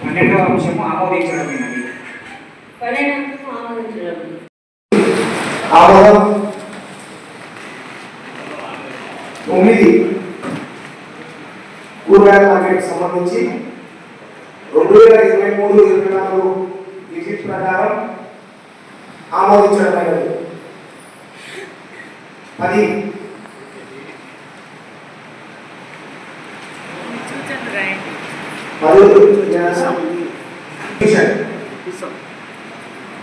పన్నెండవ అంశము ఆమోదించడమైనది ఆమోదం. తొమ్మిది. కూరగాయల మార్కెట్ సంబంధించి రెండు వేల ఇరవై మూడు ఇరవై నాలుగు విజిట్ ప్రకారం ఆమోదించడమైనది పది.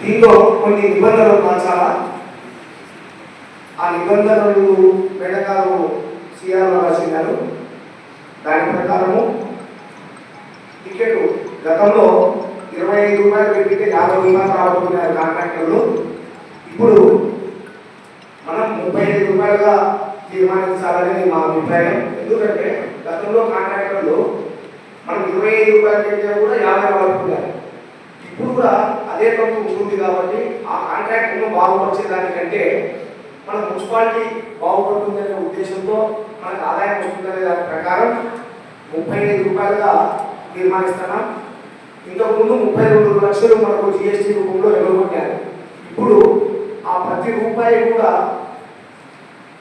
దీంట్లో కొన్ని నిబంధనలు మార్చాలా ఆ నిబంధనలు వెనకాలు సిఆర్ రాసినారు దాని ప్రకారము టికెట్ గతంలో ఇరవై ఐదు రూపాయలు పెట్టితే యాభై రూపాయలు రాబోతున్నారు కాంట్రాక్టర్లు. ఇప్పుడు మనం ముప్పై ఐదు రూపాయలుగా తీర్మానించాలనేది మా అభిప్రాయం. ఎందుకంటే గతంలో కాంట్రాక్టర్లు మనం ఇరవై ఐదు రూపాయలు పెట్టినా కూడా యాభై రాబోతున్నారు ఇప్పుడు కూడా అదే తప్పు ఉంటుంది కాబట్టి ఆ కాంట్రాక్ట్ను బాగుపరిచేదానికంటే మన మున్సిపాలిటీ బాగుపడుతుందనే ఉద్దేశంతో మనకు ఆదాయం వస్తుందనే దాని ప్రకారం ముప్పై ఐదు రూపాయలుగా తీర్మానిస్తున్నాం ఇంతకుముందు ముప్పై రెండు లక్షలు మనకు జిఎస్టీ రూపంలో ఎదుర్కొన్నారు ఇప్పుడు ఆ ప్రతి రూపాయి కూడా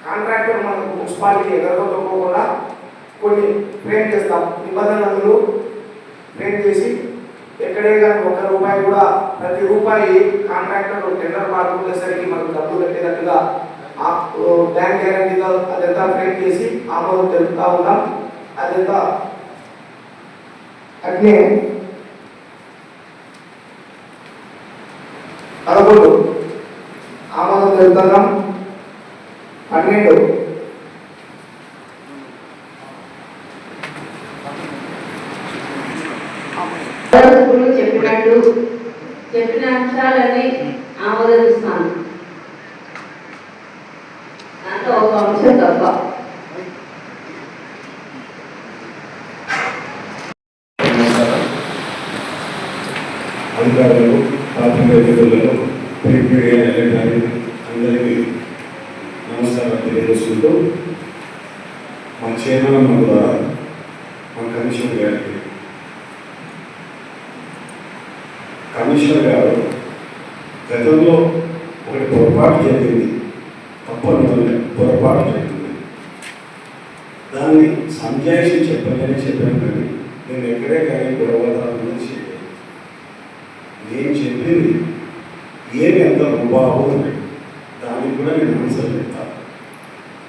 కాంట్రాక్టర్ మనకు మున్సిపాలిటీ ఎగరగొట్టుకోకుండా కొన్ని ఫ్రేమ్ చేస్తాం. నిబంధనలు ఫ్రేమ్ చేసి ఎక్కడే కానీ ఒక్క రూపాయి కూడా ప్రతి రూపాయి కాంట్రాక్టర్ టెండర్ పాల్గొనేసరికి మనకు డబ్బులు కట్టేటట్టుగా ఆ బ్యాంక్ గ్యారంటీగా అదంతా ఫ్రేమ్ చేసి ఆమోదం తెలుపుతా ఉన్నాం. అదంతా అట్నే పదకొండు. ఆమోదం తెలుపుతున్నాం పన్నెండు. సభ్యులు చెప్పినట్టు. చెప్పిన అంశాలని ఆమోదిస్తాను దాంట్లో ఒక అంశం తప్ప. ప్రాథమిక ప్రింట్ మీడియా అందరికీ నమస్కారం తెలియజేసుకుంటూ మా చైర్మన్ ద్వారా మా కమిషనర్ గారికి కమిషనర్ గారు గతంలో ఒకటి పొరపాటు జరిగింది. తప్పనిసరి పొరపాటు జరిగింది. దాన్ని సంజాయిషి చెప్పాలని చెప్పాను కానీ నేను ఎక్కడే కానీ గొడవదాలని చెప్పాను అనేది చెప్పింది ఏమి ఎంత రుబాబు అని దానికి కూడా నేను ఆన్సర్ చెప్తాను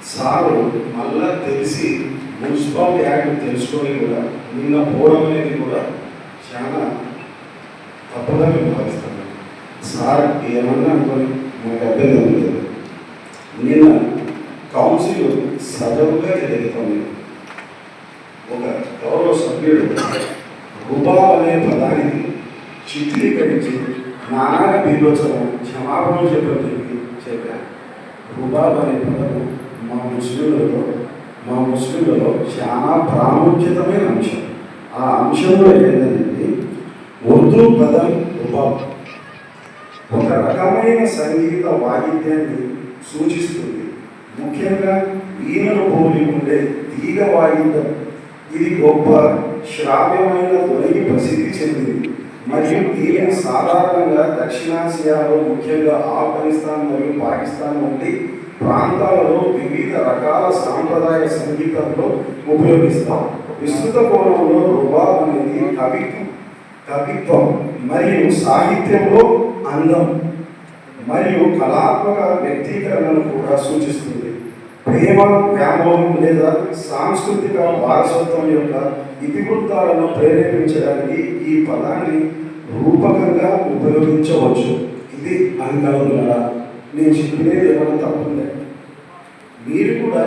సారు మళ్ళా తెలిసి మున్సిపల్ యాక్ట్ తెలుసుకొని కూడా నిన్న పోవడం అనేది కూడా చాలా తప్పదని భావిస్తాను సార్ ఏమన్నా అనుకోని నాకు అభ్యంతరం లేదు నిన్న కౌన్సిల్ సజవుగా జరుగుతుంది ఒక గౌరవ సభ్యుడు జ్ఞాన బీభత్సవం క్షమాపణలు చెప్పని చెప్పి. చెప్పాను రుబాబ్ అనే పదము మా ముస్లింలలో మా ముస్లింలలో చాలా ప్రాముఖ్యతమైన అంశం. ఆ అంశంలో ఏంటంటే ఉర్దూ పదం రుబాబ్ ఒక రకమైన సంగీత వాయిద్యాన్ని సూచిస్తుంది. ముఖ్యంగా వీణను భూమి ఉండే తీగ వాయిద్యం. ఇది గొప్ప శ్రావ్యమైన ధ్వనికి ప్రసిద్ధి చెందింది. మరియు దీనిని సాధారణంగా దక్షిణాసియాలో ముఖ్యంగా ఆఫ్ఘనిస్తాన్ మరియు పాకిస్తాన్ వంటి ప్రాంతాలలో వివిధ రకాల సాంప్రదాయ సంగీతంలో ఉపయోగిస్తాం. విస్తృత కోణంలో రుబాబ్ అనేది కవిత్వం కవిత్వం మరియు సాహిత్యంలో అందం మరియు కళాత్మక వ్యక్తీకరణను కూడా సూచిస్తుంది. ప్రేమ వ్యామోహం లేదా సాంస్కృతిక వారసత్వం యొక్క ఇతివృత్తాలను ప్రేరేపించడానికి ఈ పదాన్ని రూపకంగా ఉపయోగించవచ్చు. ఇది అంగం నేను చెప్పినది ఏమైనా తప్పుందే? మీరు కూడా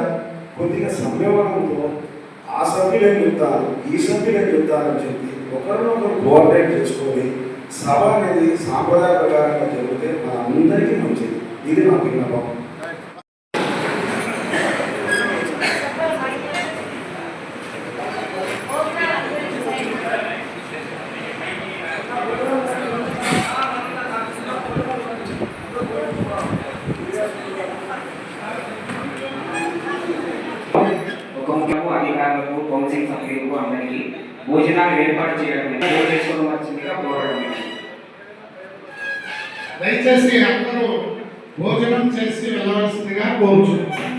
కొద్దిగా సంయమనంతో ఆ సభ్యులని చెప్తారు ఈ సభ్యులని చెప్తారని చెప్పి ఒకరినొకరు కోఆర్డినేట్ చేసుకొని సభ అనేది సాంప్రదాయ ప్రకారంగా జరిగితే మన అందరికీ మంచిది. ఇది నా విన్నపం. ముఖ్యము అధికారులకు కౌన్సిలింగ్ సభ్యులకు అందరికీ భోజనాలు ఏర్పాటు చేయడం చేసుకోవాల్సిందిగా కోరడం దయచేసి అందరూ భోజనం చేసి వెళ్ళవలసిందిగా కోరుచున్నాను